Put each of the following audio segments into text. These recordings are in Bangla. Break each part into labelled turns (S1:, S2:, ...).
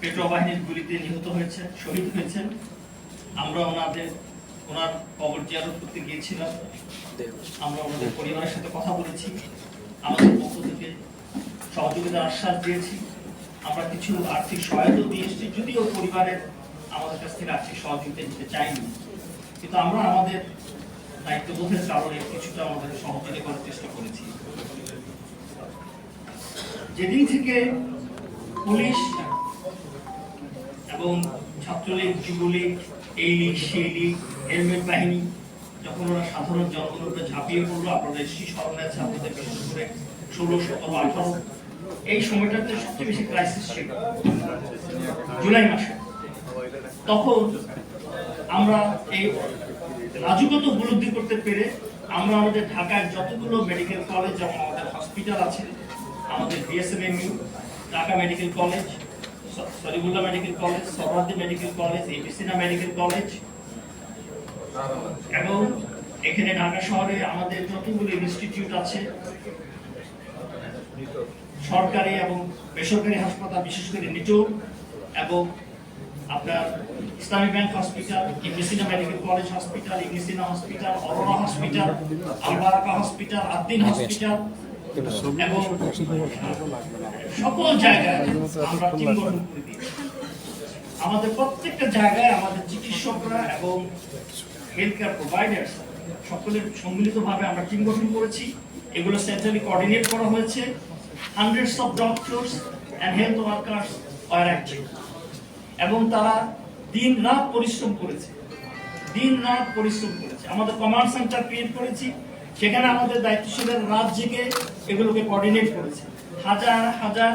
S1: পেট্রো বাহিনীর গুলিতে নিহত হয়েছে, শহীদ হয়েছেন। আমরা ওনাদের, ওনার কবর জিয়ারত করতে গিয়েছিলাম। আমরা ওনাদের পরিবারের সাথে কথা বলেছি। আমাদের পক্ষ থেকে সহযোগিতার আশ্বাস দিয়েছি। আমরা কিছু আর্থিক সহায়তা দিয়ে এসেছি, যদিও পরিবারের আমাদের কাছ থেকে আর্থিক সহযোগিতা নিতে চাইনি। কিন্তু আমরা আমাদের দায়িত্ববোধের কারণে কিছুটা আমাদের সহযোগিতা করার চেষ্টা করেছি। যেদিন থেকে পুলিশ এবং ছাত্রলীগ, যুবলীগ, এই লীগ, সেই লীগ, হেলমেট বাহিনী, যখন ওরা সাধারণ জনগণের উপরে ঝাঁপিয়ে পড়ল আপনাদের সেই স্মরণে আপনাদের বিশেষ করে ষোলো, সতেরো, আঠারো। এই সময়টাতে সবচেয়ে বেশি ক্রাইসিস ছিল জুলাই মাসে। তখন আমরা এই রাজুগত উপলব্ধি করতে পেরে আমরা আমাদের ঢাকার যতগুলো মেডিকেল কলেজ এবং আমাদের হসপিটাল আছে, আমাদের BSMMU Dhaka medical college Salimullah medical college Suhrawardy medical college, Ibn Sina medical college এবং এখানে ঢাকা শহরে আমাদের যতগুলো ইনস্টিটিউট আছে, সরকারি এবং বেসরকারি হাসপাতাল, বিশেষ করে নিটোর এবং আপনার Islami bank hospital Ibn Sina medical college hospital Ibn Sina hospital, Aurora hospital Al Baraka hospital Ad Din hospital সকল জায়গায় আমরা আমাদের প্রত্যেকটা জায়গায় আমাদের চিকিৎসকরা এবং হেলথ কেয়ার প্রোভাইডার্স সকলের সম্মিলিতভাবে আমরা টিম গঠন করেছি। এগুলো সেন্ট্রালি কোঅর্ডিনেট করা হয়েছে। Hundreds of doctors and health workers R active এবং তারা দিন রাত পরিশ্রম করেছে। দিন রাত পরিশ্রম করেছে। আমাদের কমান্ড সেন্টার ক্রিয়েট করেছি। সেখানে আমাদের দায়িত্বশীলের জেগে এগুলোকে কোঅর্ডিনেট করেছে। হাজার হাজার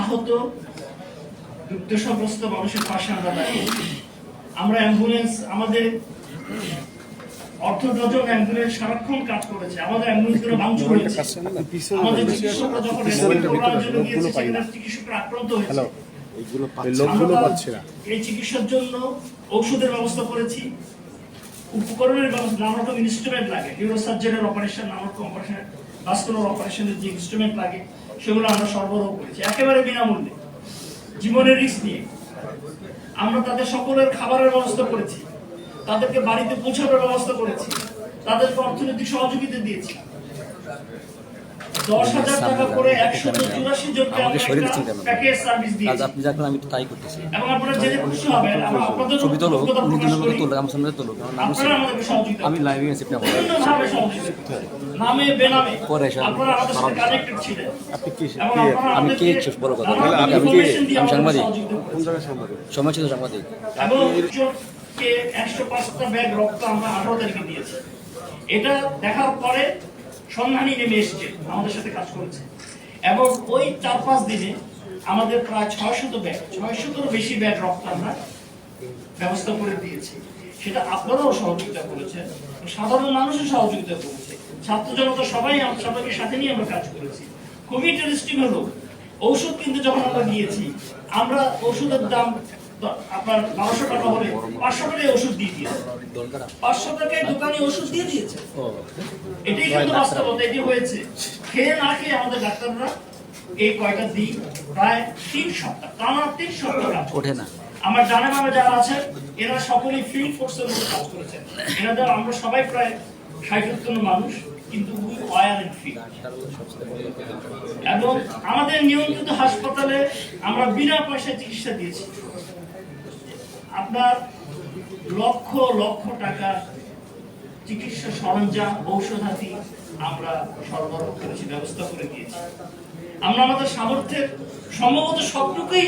S1: আহত দুর্দশাগ্রস্ত মানুষের পাশে আমরা দাঁড়িয়েছি আমরা অ্যাম্বুলেন্স আমাদের অর্থ ডজন অ্যাম্বুলেন্স সারাক্ষণ কাজ করেছে। আমাদের অ্যাম্বুলেন্সগুলো ভাঙচুর হয়েছে আমাদের চিকিৎসকরা যখন রেসকিউ করার জন্য গিয়েছে সেখানে চিকিৎসকরা আক্রান্ত হয়েছে।
S2: এইগুলো
S3: ওই লোকগুলো
S1: আমরা
S3: পাচ্ছে না।
S1: এই চিকিৎসার জন্য ঔষধের ব্যবস্থা করেছি। উপকরণের ব্যবস্থা নানা রকম ইনস্ট্রুমেন্ট লাগে। নিউরোসার্জারির অপারেশন নানা রকম অপারেশন ভাস্কুলার অপারেশনের যে ইনস্ট্রুমেন্ট লাগে, সেগুলো আমরা সরবরাহ করেছি। একেবারে বিনামূল্যে। জীবনের রিস্ক নিয়ে। আমরা তাদের সকলের খাবারের ব্যবস্থা করেছি। তাদেরকে বাড়িতে পৌঁছানোর ব্যবস্থা করেছি। তাদেরকে অর্থনৈতিক সহযোগিতা দিয়েছি। দশ হাজার টাকা করে একশো চুরাশি জনকে
S2: আমাকে
S1: আমরা
S2: সরিয়ে
S1: একটা
S2: দিচ্ছেন কেন?
S1: প্যাকেজ সার্ভিস
S2: কাজ
S1: দিয়েছি
S2: আপনি যা আমি তো তাই করতেছি।
S1: এবং আপনারা জেনে খুশি হবেন আপনাদের
S2: ছবি তোলো মতো
S1: করি।
S2: তোলো আমার সামনে তোলো কারণ নাম আমি লাইভে আছি আপনি
S1: নামে বেনামে।
S2: পরে
S1: আপনারা আমাদের সাথে কানেক্টেড ছিলেন।
S3: আপনি কি
S2: আমি কে বড় কথা? আমি সাংবাদিক।
S3: কোন জায়গায় সাংবাদিক?
S2: সময় ছিল সাংবাদিক।
S1: এবং উজ্জ্বলকে একশো পাঁচটা ব্যাগ রক্ত আমরা আঠারো তারিখে দিয়েছি। এটা দেখার পরে সন্ধানী নেমে এসছে, আমাদের সাথে কাজ করেছে। এবং ওই চার পাঁচ দিনে আমাদের প্রায় ছয়শত ব্যাগ ছয়শতর বেশি ব্যাগ রক্ত আমরা ব্যবস্থা করে দিয়েছি। সেটা আপনারাও সহযোগিতা করেছেন সাধারণ মানুষও সহযোগিতা করেছে। ছাত্র জনতা সবাই সবাইকে সাথে নিয়ে আমরা কাজ করেছি। খুবই ইন্টারেস্টিং হলো, ঔষধ কিনতে যখন আমরা গিয়েছি, আমরা ওষুধের দাম আপনার বারোশো টাকা হলে পাঁচশো টাকায় ওষুধ দিয়ে দিয়েছে। পাঁচশো টাকায় দোকানে ওষুধ দিয়ে দিয়েছে। এটাই কিন্তু বাস্তবতা এটি হয়েছে। খেয়ে না খেয়ে আমাদের ডাক্তাররা এই কয়টা দিন প্রায় তিন সপ্তাহ টানা তিন সপ্তাহ
S2: ওঠে না।
S1: আমার জানা মামা যারা আছেন এরা সকলেই ফিল্ড ফোর্সের মধ্যে কাজ করেছেন। এনাদের আমরা সবাই প্রায় ষাট মানুষ কিন্তু উই ওয়ার এবং আমাদের নিয়ন্ত্রিত হাসপাতালে আমরা বিনা পয়সায় চিকিৎসা দিয়েছি। আপনার লক্ষ লক্ষ টাকা চিকিৎসা সরঞ্জাম, ঔষধাদি আমরা সরবরাহ করেছি, ব্যবস্থা করে দিয়েছি। আমরা আমাদের সামর্থ্যের সম্ভবত সবটুকুই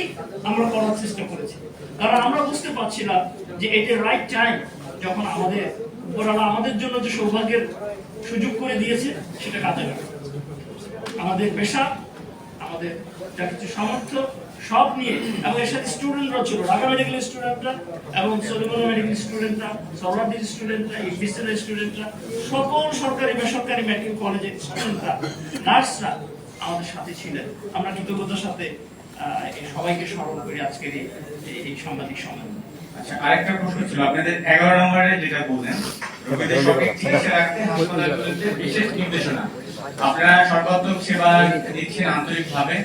S1: আমরা করার চেষ্টা করেছি। কারণ আমরা বুঝতে পারছিলাম যে এটা রাইট টাইম যখন আমাদের উপরালা আমাদের জন্য যে সৌভাগ্যের সুযোগ করে দিয়েছে, সেটা কাজে লাগে আমাদের পেশা আমাদের যা কিছু সামর্থ্য, সব নিয়ে। এবং এর সাথে স্টুডেন্টরা ছিল, ঢাকা মেডিকেল স্টুডেন্টরা এবং সলিমুল্লাহ মেডিকেল স্টুডেন্টরা সরওয়ার্দির স্টুডেন্টরা ইবিসিএল স্টুডেন্টরা সকল সরকারি বেসরকারি মেডিকেল কলেজের স্টুডেন্টরা নার্সরা আমাদের সাথে ছিলেন। আমরা কৃতজ্ঞতার সাথে সবাইকে স্মরণ করি আজকের এই সাংবাদিক সম্মেলন।
S4: আচ্ছা আরেকটা প্রশ্ন ছিল, আপনাদের এগারো নম্বরে যেটা বললেন, রোগীদের সঠিক চিকিৎসা রাখতে হাসপাতালগুলোতে বিশেষ নির্দেশনা। আপনারা সর্বাত্মক সেবা দিচ্ছেন আন্তরিকভাবে।